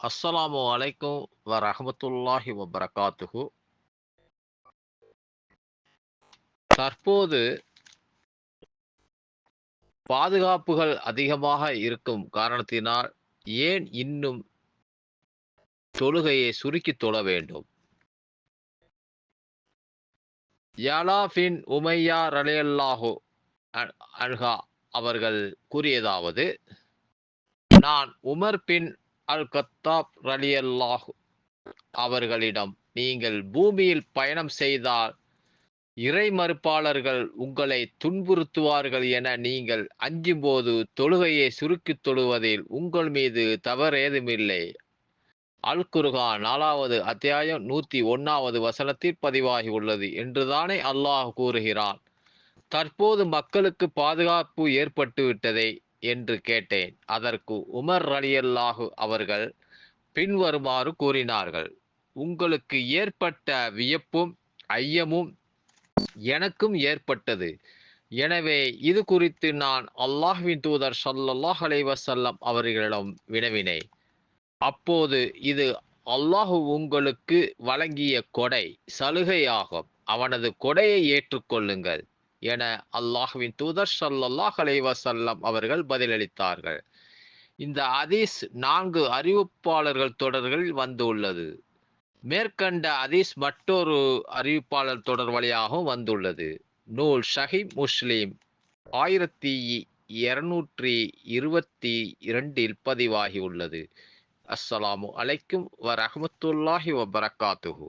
அஸ்ஸலாமு அலைக்கும் வ ரஹமத்துல்லாஹி வபரகாத்துஹு தற்போது பாதுகாப்புகள் அதிகமாக இருக்கும் காரணத்தினால் ஏன் இன்னும் தொழுகையை சுருக்கி தொழ வேண்டும்? யாலா உமையா ரலேல்லாஹு அல்ஹா அவர்கள் கூறியதாவது நான் உமர் பின் அல் கத்தாப் ரலியல்லாஹு அவர்களிடம் நீங்கள் பூமியில் பயணம் செய்தால் இறை மறுப்பாளர்கள் உங்களை துன்புறுத்துவார்கள் என நீங்கள் அஞ்சும்போது தொழுகையை சுருக்கி தொழுவதில் உங்கள் மீது தவறேதுமில்லை. அல் குருகா நாலாவது அத்தியாயம் நூத்தி ஒன்னாவது வசனத்தில் பதிவாகி உள்ளது. என்றுதானே அல்லாஹ் கூறுகிறான். தற்போது மக்களுக்கு பாதுகாப்பு ஏற்பட்டுவிட்டதை என்று கேட்டேன். அதற்கு உமர் அலியல்லாஹு அவர்கள் பின்வருமாறு கூறினார்கள். உங்களுக்கு ஏற்பட்ட வியப்பும் ஐயமும் எனக்கும் ஏற்பட்டது. எனவே இது குறித்து நான் அல்லாஹ்வின் தூதர் சல்லல்லாஹ் அலைவசல்லம் அவர்களிடம் வினவினேன். அப்போது இது அல்லாஹு உங்களுக்கு வழங்கிய கொடை சலுகையாகும். அவனது கொடையை ஏற்றுக்கொள்ளுங்கள். என அல்லாஹுவின் தூதர் சல்லல்லாஹ் அலைவசல்லம் அவர்கள் பதிலளித்தார்கள். இந்த அதீஸ் நான்கு அறிவிப்பாளர்கள் தொடர்களில் வந்துள்ளது. மேற்கண்ட அதீஸ் மற்றொரு அறிவிப்பாளர் தொடர் வழியாகவும் வந்துள்ளது. நூல் ஷஹீப் முஸ்லீம் ஆயிரத்தி இருநூற்றி இருபத்தி இரண்டில் பதிவாகி உள்ளது அஸ்ஸலாமு அலைக்கும் வ ரஹமத்துல்லாஹி வபரகாத்துஹூ.